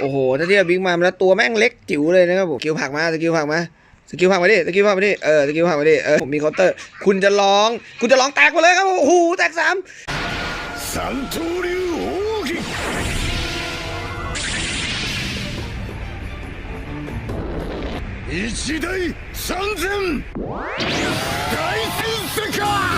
โอ้โห ถ้าเทียบบิ๊กมามแล้วตัวแม่งเล็กจิ๋วเลยนะครับผมสกิลผักมาสกิลผักมาสกิลผักมาดิสกิลผักมาดิเออสกิลผักมาดิเออผมมีเคาน์เตอร์ คุณจะร้อง คุณจะร้องแตกไปเลยครับโอ้โหแตกสาม 三刀流奥义一大三千大戦世界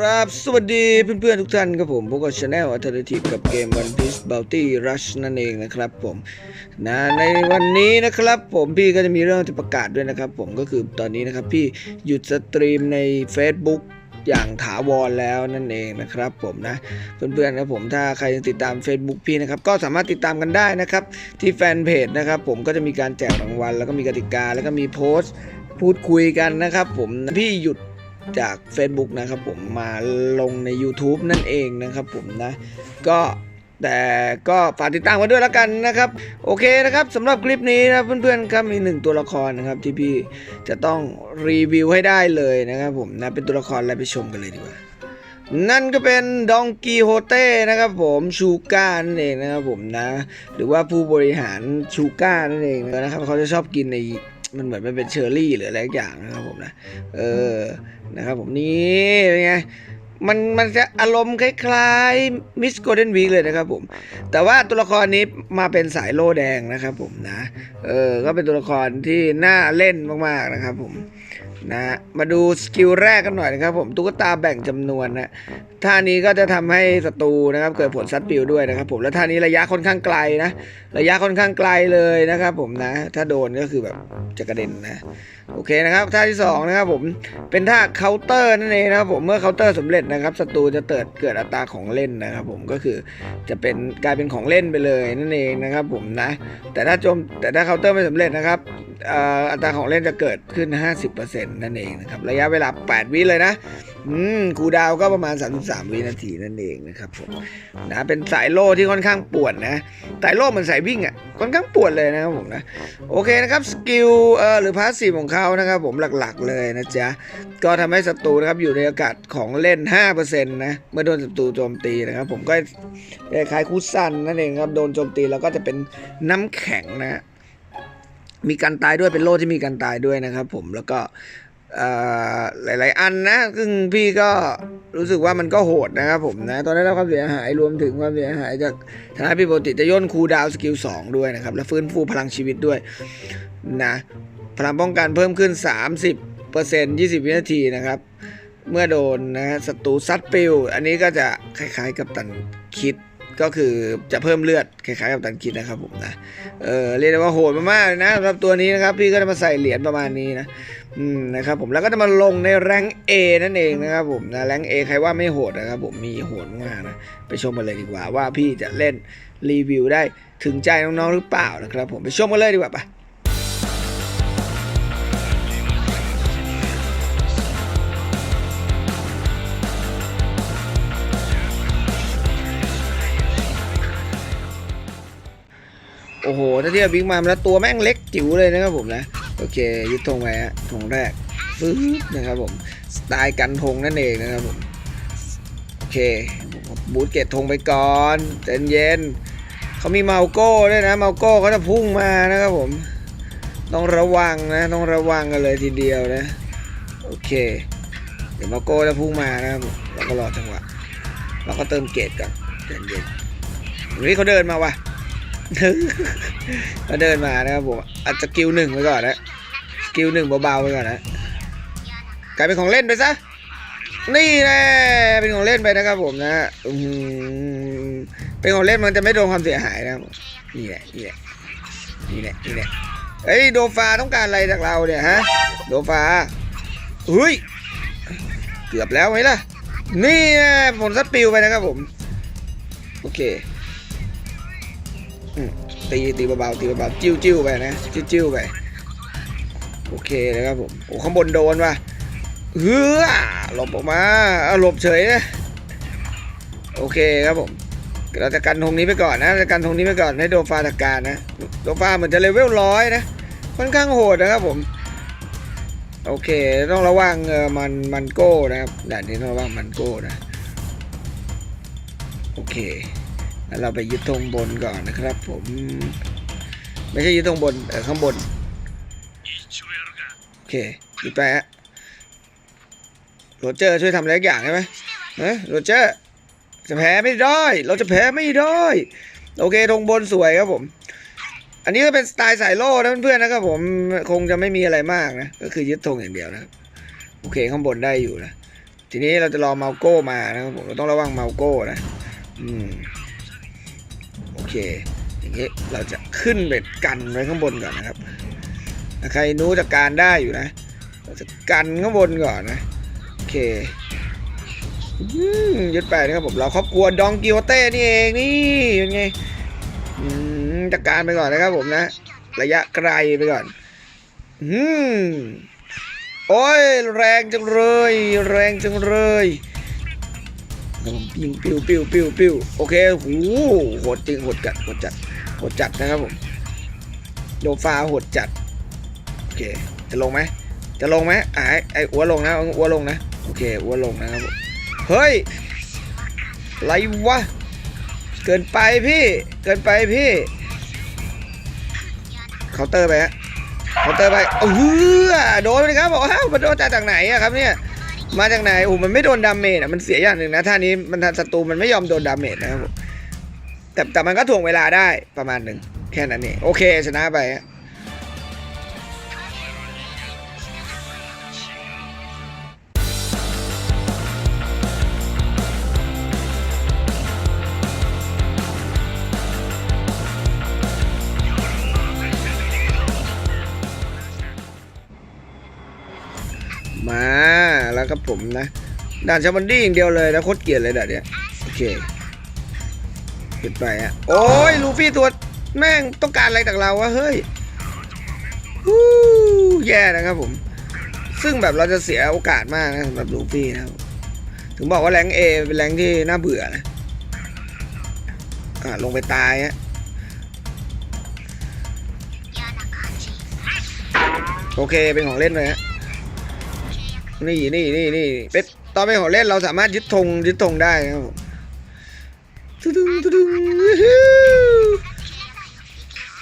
ครับ สวัสดีเพื่อนๆทุกท่านครับผมพวกกับช anel Alternative กับเกม One Piece Bounty Rush นั่นเองนะครับผมนะในวันนี้นะครับผมพี่ก็จะมีเรื่องจะประกาศด้วยนะครับผมก็คือตอนนี้นะครับพี่หยุดสตรีมใน Facebook อย่างถาวรแล้วนั่นเองนะครับผมนะเพื่อนๆครับผมถ้าใครยังติดตาม Facebook พี่นะครับก็สามารถติดตามกันได้นะครับที่แฟนเพจนะครับผมก็จะมีการแจกรางวัล แล้วก็มีกติกาแล้วก็มีโพสต์พูดคุยกันนะครับผมพี่หยุด จาก Facebook นะครับผมมาลงใน YouTube นั่นเองนะครับผมนะก็แต่ก็ฝากติดตามมาด้วยแล้วกันนะครับ โอเคนะครับสำหรับคลิปนี้นะเพื่อนๆครับมีหนึ่งตัวละครนะครับที่พี่จะต้องรีวิวให้ได้เลยนะครับผมนะเป็นตัวละครอะไรไปชมกันเลยดีกว่านั่นก็เป็นดองกีโฮเต้นะครับผมชูก้านั่นเองนะครับผมนะ หรือว่าผู้บริหารชูก้านั่นเองนะครับเขาจะชอบกินใน มันเหมือนมันเป็นเชอร์รี่หรืออะไรสักอย่างนะครับผมนะเออนะครับผมนี่เป็นไงมันมันจะอารมณ์คล้ายๆมิสโกลเด้นวีเลยนะครับผม แต่ว่าตัวละครนี้มาเป็นสายโล่แดงนะครับผมนะ เออ ก็เป็นตัวละครที่น่าเล่นมากๆนะครับผม นะมาดูสกิลแรกกันหน่อยนะครับผมตุ๊กตาแบ่งจำนวนนะท่านี้ก็จะทำให้ศัตรูนะครับเกิดผลซัดปิวด้วยนะครับผมแล้วท่านี้ระยะค่อนข้างไกลนะ ระยะค่อนข้างไกลเลยนะครับผมนะ ถ้าโดนก็คือแบบจะกระเด็นนะ โอเคนะครับท่าที่สองนะครับผมเป็นท่าเคาน์เตอร์นั่นเองนะครับผมเมื่อเคาน์เตอร์สำเร็จนะครับศัตรูจะเกิดเกิดอัตราของเล่นนะครับ ผมก็คือจะเป็นกลายเป็นของเล่นไปเลยนั่นเองนะครับ ผมนะแต่ถ้าโจมแต่ถ้าเคาน์เตอร์ไม่สำเร็จนะครับอัตราของเล่นจะเกิดขึ้น 50%นั่นเองนะครับระยะเวลา 8 วิเลยนะอืมคูดาวก็ประมาณ 33 วินาทีนั่นเองนะครับผมนะเป็นสายโล่ที่ค่อนข้างปวดนะสายโล่เหมือนสายวิ่งอะค่อนข้างปวดเลยนะครับผมนะโอเคนะครับสกิลเอ่อหรือพาสซีฟของเขานะครับผมหลักๆเลยนะจ๊ะก็ทำให้ศัตรูนะครับอยู่ในอากาศของเล่น 5%นะเมื่อโดนศัตรูโจมตีนะครับผมก็คล้ายคูซันนั่นเองครับโดนโจมตีแล้วก็จะเป็นน้ำแข็งนะมีการตายด้วยเป็นโล่ที่มีการตายด้วยนะครับผมแล้วก็ หลายๆ อันนะซึ่งพี่ก็รู้สึกว่ามันก็โหดนะครับผมนะ ตอนได้เรับความเสียหายรวมถึงความเสียหายจากฐานะพี่ปกติจะย่นคูดาวสกิล2ด้วยนะครับ และฟื้นฟูพลังชีวิตด้วยนะพลังป้องกันเพิ่มขึ้น 30% 20 วินาทีนะครับ เมื่อโดนนะฮะศัตรูซัดปิว อันนี้ก็จะคล้ายๆกับตันคิดก็คือจะเพิ่มเลือดคล้ายๆกับตันคิดนะครับผมนะ เออเรียกได้ว่าโหดมากๆเลยนะสำหรับตัวนี้นะครับ พี่ก็จะมาใส่เหรียญประมาณนี้นะ นะครับผมแล้วก็จะมาลงในแรงเอนั่นเองนะครับผมนะแรงเอใครว่าไม่โหดนะครับผมมีโหดมากนะไปชมกันเลยดีกว่าว่าพี่จะเล่นรีวิวได้ถึงใจน้องๆหรือเปล่านะครับผมไปชมกันเลยดีกว่าปะโอ้โหถ้าเทียบบิ๊กมามแล้วตัวแม่งเล็กจิ๋วเลยนะครับผมนะ โอเคยึดธงไว้ฮะธงแรกปึ๊บนะครับผมสไตล์กันธงนั่นเองนะครับผมโอเคบูทเกตธงไปก่อนใจเย็นเขามีเมาโก้ด้วยนะเมาโก้เขาจะพุ่งมานะครับผมต้องระวังนะต้องระวังกันเลยทีเดียวนะโอเค เดี๋ยวเมาโก้จะพุ่งมานะครับเราก็รอจังหวะเราก็เติมเกตก่อนใจเย็นวันนี้เขาเดินมาว่ะก็เดินมานะครับผมอาจจะสกิลหนึ่งไปก่อนนะ กิลหนึ่งเบาๆไปก่อนนะกลายเป็นของเล่นไปซะ นี่แน่เป็นของเล่นไปนะครับผมนะอืมเป็นของเล่นมันจะไม่โดนความเสียหายนะนี่แหละนี่แหละนี่แหละนี่แหละเฮ้ยโดฟาต้องการอะไรจากเราเนี่ยฮะโดฟาเฮ้ยเกือบแล้วไหมล่ะ นี่น่ผลสปิลไปนะครับผม โอเคตีตีเบาๆตีเบาๆจิ้วจิ้วๆไปนะจิ้วจิ้วๆไป โอเคนะครับผมโอ้ข้างบนโดนว่ะเฮือหลบออกมาเอาหลบเฉยนะโอเคครับผมเราจะกันธงนี้ไปก่อนนะจะกันธงนี้ไปก่อนให้โดฟาจัดการนะโดฟาเหมือนจะเลเวลร้อยนะค่อนข้างโหดนะครับผมโอเคต้องระวังเออมันมันโก้นะครับด่านนี้ต้องระวังมันโก้นะโอเคแล้วเราไปยึดธงบนก่อนนะครับผมไม่ใช่ยึดธงบนเออข้างบน เคยึดไปฮะโรเจอร์ช่วยทำอะไรสักอย่างได้ไหมเฮ้ยโรเจอร์จะแพ้ไม่ได้ เราจะแพ้ไม่ได้ โอเคธงบนสวยครับผม อันนี้ก็เป็นสไตล์สายโล่นะเพื่อนๆนะครับผมคงจะไม่มีอะไรมากนะ ก็คือยึดธงอย่างเดียวนะโอเคข้างบนได้อยู่นะทีนี้เราจะรอเมาโก้มานะครับผมเราต้องระวังเมาโก้นะอืมโอเคอย่างนี้เราจะขึ้นเบ็ดกันไว้ข้างบนก่อนนะครับ ถ้าใครนู้จัดการได้อยู่นะเราจะกันข้างบนก่อนนะ โอเคอืมยึดไปนะครับผมเราครอบครัวดองกิโอเต้นี่เองนี่เป็นไงจัดการไปก่อนนะครับผมนะ ระยะไกลไปก่อนอืมโอ้ยแรงจังเลย แรงจังเลยปิ้วปิ้วปิ้วปิ้วปิ้วโอเคโหูโหดจริงโหดจัดโหดจัดโหดจัดนะครับผมโดฟ้าโหดจัด เค จะลงไหมจะลงไหมไอ้ไอ้อ้วลงนะอ้วลงนะ โอเคอ้วลงนะครับผมเฮ้ยไรวะ เกินไปพี่ เกินไปพี่เคาน์เตอร์ไปฮะเคาน์เตอร์ไปเออโดนเลยครับบอกอ้ามันโดนจากไหนอะครับเนี่ยมาจากไหนโอ้โหมันไม่โดนดาเมจอะมันเสียอย่างหนึ่งนะท่านี้มันศัตรูมันไม่ยอมโดนดาเมจนะครับผมแต่แต่มันก็ถ่วงเวลาได้ประมาณหนึ่งแค่นั้นเองโอเคชนะไปฮะ ผมนะ ด่านชามันดี้อย่างเดียวเลยนะโคตรเกลียดเลยด่านเนี้ยโอเคปิดไปฮะโอ้ยลูฟี่ตัวแม่งต้องการอะไรจากเราวะเฮ้ยฮู้แย่นะครับผม ซึ่งแบบเราจะเสียโอกาสมากนะสำหรับลูฟี่นะครับ ถึงบอกว่าแรงเอเป็นแรงที่น่าเบื่อนะอ่าลงไปตายฮะโอเคเป็นของเล่นเลยฮะ นี่นี่นี่นี่เป็นตอนเป็นของเล่นเราสามารถยึดธงยึดธงได้ครับผมตึ้งตึ้ง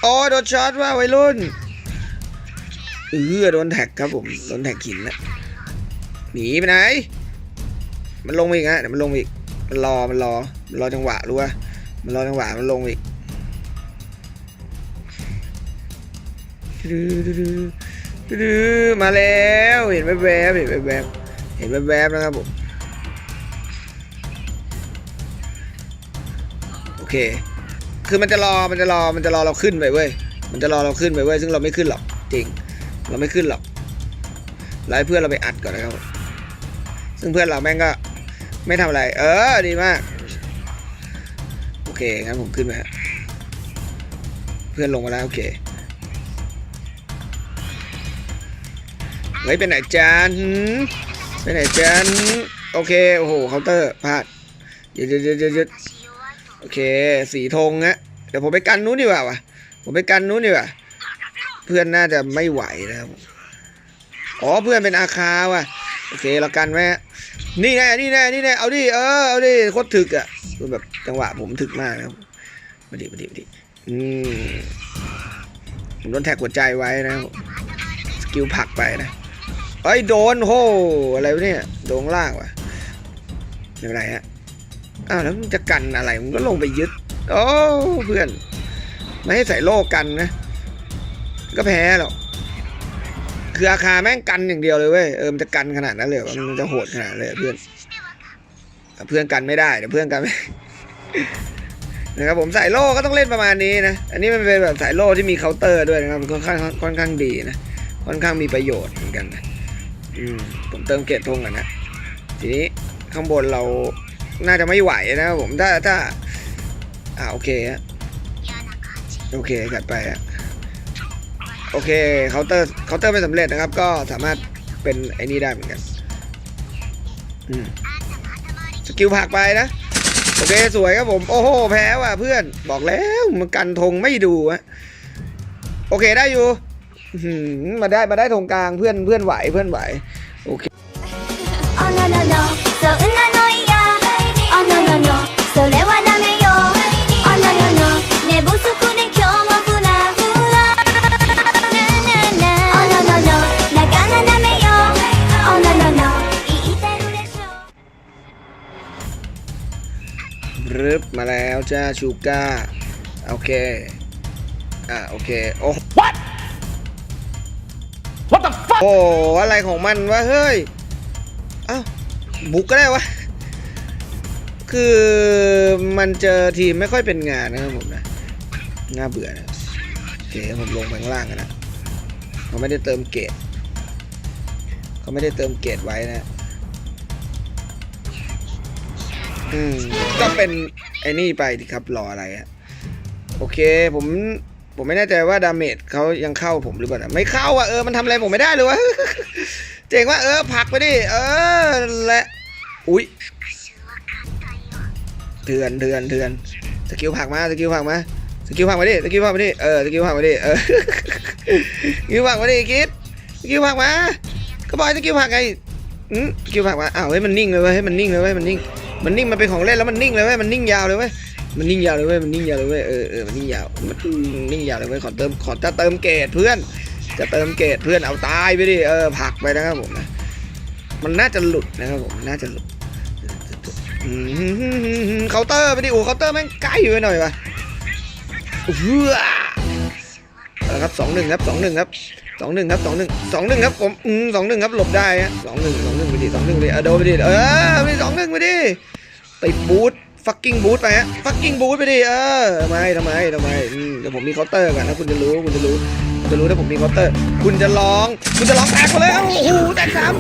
โอ้โดนช็อตว่าวัยรุ่นเออโดนแท็กครับผมโดนแท็กหินนะหนีไปไหน มันลงอีกฮะเดี๋ยวมันลงอีกมันรอมันรอมันรอจังหวะรู้ป่ะมันรอจังหวะมันลงอีก ดื้อมาแล้วเห็นแวบๆเห็นแวบๆเห็นแวบๆนะครับผมโอเค คือมันจะรอมันจะรอมันจะรอเราขึ้นไปเว้ยมันจะรอเราขึ้นไปเว้ยซึ่งเราไม่ขึ้นหรอกจริง เราไม่ขึ้นหรอกไล่เพื่อนเราไปอัดก่อนนะครับซึ่งเพื่อนเราแม่งก็ไม่ทำอะไร เออดีมากโอเคงั้นผมขึ้นไปฮะเพื่อนลงมาแล้วโอเค เฮ้ยไปไหนจานหืมไปไหนจานโอเค โอ้โหเคาน์เตอร์พลาดยุดยุดยุดยุดโอเค สีธงฮะเดี๋ยวผมไปกันนู้นดีกว่าวะผมไปกันนู้นดีกว่าเพื่อนน่าจะไม่ไหวนะครับอ๋อเพื่อนเป็นอาคาว่ะโอเคเรากันไว้นี่แน่นี่แน่นี่แน่เอาดิเออเอาดิโคตรถึกอะคือแบบจังหวะผมถึกมากครับมาดิมาดิมาดิอืมผมโดนแท็กหัวใจไว้นะสกิลผักไปนะ เอ้ยโดนโหอะไรวะเนี่ยโดนล่างวะไม่เป็นไรฮะอ้าวแล้วมึงจะกันอะไรมึงก็ลงไปยึดโอ้เพื่อนไม่ให้ใส่โล่กันนะ ก็แพ้หรอกคืออาคาแม่งกันอย่างเดียวเลยเว้ยเออมันจะกันขนาดนั้นเลยมันจะโหดขนาดเลยเพื่อน เพื่อนกันไม่ได้เดี๋ยวเพื่อนกันไม่นะครับผมใส่โล่ก็ต้องเล่นประมาณนี้นะ อันนี้มันเป็นแบบใส่โล่ที่มีเคาน์เตอร์ด้วยนะครับมันค่อนข้างค่อนข้างดีนะ ค่อนข้างมีประโยชน์เหมือนกันนะ อืมผมเติมเกตทงกันนะทีนี้ข้างบนเราน่าจะไม่ไหวนะครับผมถ้าถ้าอ่าโอเคฮะโอเคจัดไปฮะโอเคเคาน์เตอร์เคาน์เตอร์ไม่สำเร็จนะครับ ก็สามารถเป็นไอ้นี่ได้เหมือนกันอืมสกิลผักไปนะโอเคสวยครับผม โอ้โห แพ้ว่ะเพื่อนบอกแล้วมันกันธงไม่ดูอะโอเคได้อยู่ มาได้มาได้ตรงกลางเพื่อนเพื่อนไหวเพื่อนไหวโอเครึบมาแล้วจ้าชูก้าโอเค อ่าโอเค โอ้ what โอ้อะไรของมันวะเฮ้ยเอ้าบุกก็ได้วะ คือมันเจอทีมไม่ค่อยเป็นงานนะครับผมนะน่าเบื่อนะโอเคผมลงไปข้างล่างกันนะเขาไม่ได้เติมเกรดเขาไม่ได้เติมเกรดไว้นะอืมก็เป็นไอ้นี่ไปดิครับรออะไรอะโอเคผม ผมไม่แน่ใจว่าดาเมจเขายังเข้าผมหรือเปล่านะไม่เข้าอะเออมันทำอะไรผมไม่ได้เลยวะ เจ๋งว่าเออผักไปดิเออและอุ้ยเถื่อนเถื่อนเถื่อนสกิลผักมาสกิลผักมาสกิลผักมาดิสกิลผักมาดิเออสกิลผักมาดิเออสกิลผักมาดิคิดสกิลผักมาก็บอกสกิลผักไงอืมสกิลผักมาอ้าวเฮ้ยมันนิ่งเลยเว้ยมันนิ่งเลยเว้ยมันนิ่งมันนิ่งมันเป็นของเล่นแล้วมันนิ่งเลยเว้ยมันนิ่งยาวเลยเว้ย มันนิ่งยาวเลยเว้ยมันนิ่งยาวเลยเว้ยเออเออมันนิ่งยาวมันนิ่งยาวเลยเว้ยขอเติมขอจะเติมเกรดเพื่อน จะเติมเกรดเพื่อนเอาตายไปดิเออผักไปนะครับผมนะมันน่าจะหลุดนะครับผมน่าจะหลุดเคาน์เตอร์ไปดิโอ้เคาน์เตอร์แม่งใกล้ไปหน่อยวะเฮือเอาละครับสองหนึ่งครับสองหนึ่งครับสองหนึ่งครับสองหนึ่งสองหนึ่งครับผมอืมสองหนึ่งครับหลบได้ฮะสองหนึ่งสองหนึ่งไปดิสองหนึ่งไปดิเออโดนไปดิเออไปสองหนึ่งไปดิติดบูท ฟักกิ้งบูทไปฮะฟักกิ้งบูทไปดิเออทำไมทำไมทำไมเดี๋ยวผมมีเคาน์เตอร์กันนะคุณจะรู้คุณจะรู้คุณจะรู้ถ้าผมมีเคาน์เตอร์ คุณจะร้อง คุณจะร้องแตกหมดเลยเอ้าโอ้โหแตกสาม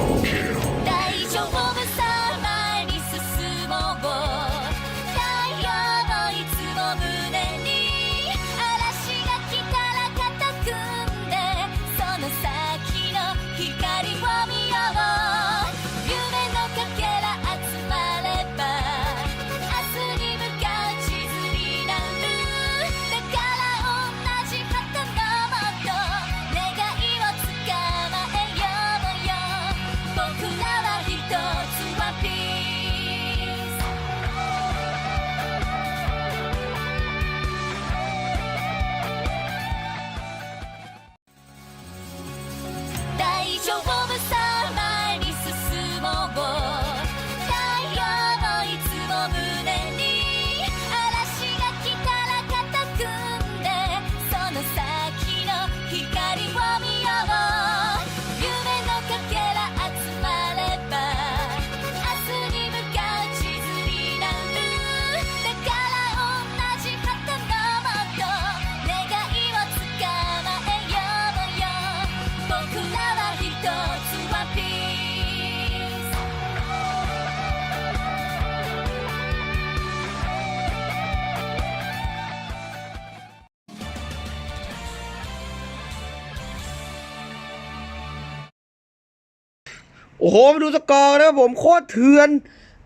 อ้โห มาดูสกอร์นะครับผมโคตรเถื่อน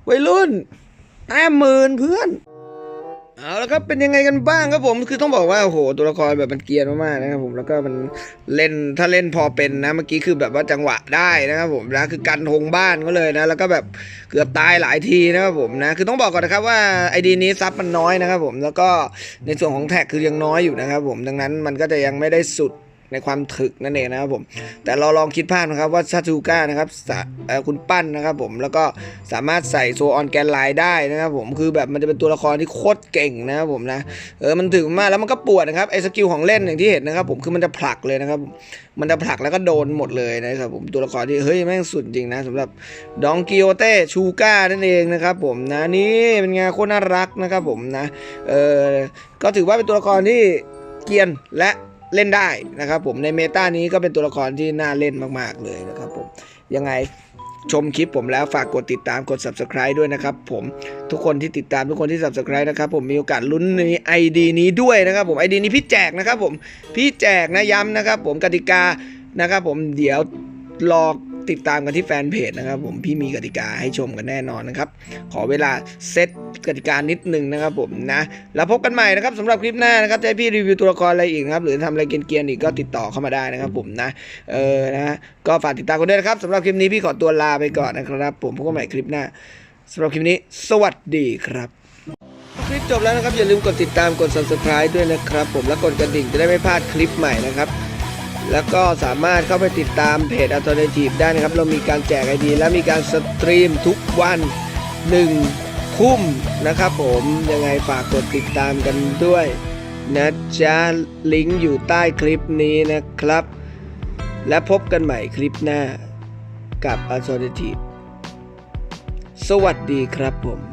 วัยรุ่นแต้มหมื่นเพื่อน เอาแล้วครับเป็นยังไงกันบ้างครับผมคือต้องบอกว่าโอ้โหตัวละครแบบมันเกียนมากๆนะครับผมแล้วก็มันเล่นถ้าเล่นพอเป็นนะเมื่อกี้คือแบบว่าจังหวะได้นะครับผมนะคือกันธงบ้านเขาเลยนะ แล้วก็แบบเกือบตายหลายทีนะครับผมนะคือต้องบอกก่อนนะครับว่าไอดีนี้ซับมันน้อยนะครับผมแล้วก็ในส่วนของแท็กคือยังน้อยอยู่นะครับผมดังนั้นมันก็จะยังไม่ได้สุด ในความถึกนั่นเองนะครับผม แต่เราลองคิดภาพนะครับว่าซาตูก้านะครับคุณปั้นนะครับผมแล้วก็สามารถใส่โซออนแกนไลน์ได้นะครับผมคือแบบมันจะเป็นตัวละครที่โคตรเก่งนะครับผมนะเออมันถึงมากแล้วมันก็ปวดนะครับไอ้สกิลของเล่นอย่างที่เห็นนะครับผมคือมันจะผลักเลยนะครับมันจะผลักแล้วก็โดนหมดเลยนะครับผมตัวละครที่เฮ้ยแม่งสุดจริงนะสำหรับดองกิโอเต้ชูก้านั่นเองนะครับผมนะนี่เป็นไงโคตรน่ารักนะครับผมนะเออก็ถือว่าเป็นตัวละครที่เกียนและ เล่นได้นะครับผมในเมตานี้ก็เป็นตัวละครที่น่าเล่นมาก ๆ เลยนะครับผมยังไงชมคลิปผมแล้วฝากกดติดตามกด subscribe ด้วยนะครับผมทุกคนที่ติดตามทุกคนที่ subscribe นะครับผมมีโอกาสลุ้นใน ID นี้ด้วยนะครับผม ID นี้พี่แจกนะครับผมพี่แจกนะย้ำนะครับผมกติกานะครับผมเดี๋ยวรอ ติดตามกันที่แฟนเพจนะครับ ผมพี่มีกติกาให้ชมกันแน่นอนนะครับ ขอเวลาเซตกติกานิดนึงนะครับผมนะ แล้วพบกันใหม่นะครับสำหรับคลิปหน้านะครับจะให้พี่รีวิวตัวละครอะไรอีกนะครับหรือทำอะไรเกียนๆอีกก็ติดต่อเข้ามาได้นะครับผมนะเออนะก็ฝากติดตามกันด้วยนะครับสำหรับคลิปนี้พี่ขอตัวลาไปก่อนนะครับ ผมพบกันใหม่คลิปหน้าสำหรับคลิปนี้ สวัสดีครับ คลิปจบแล้วนะครับอย่าลืมกดติดตามกด subscribe ด้วยนะครับ ผมและกดกระดิ่งจะได้ไม่พลาดคลิปใหม่นะครับ แล้วก็สามารถเข้าไปติดตามเพจ Alternative ได้นะครับ เรามีการแจกไอดี และมีการสตรีมทุกวัน1ทุ่มนะครับผมยังไงฝากกดติดตามกันด้วยนะจ๊ะลิงก์อยู่ใต้คลิปนี้นะครับ และพบกันใหม่คลิปหน้ากับ Alternative สวัสดีครับผม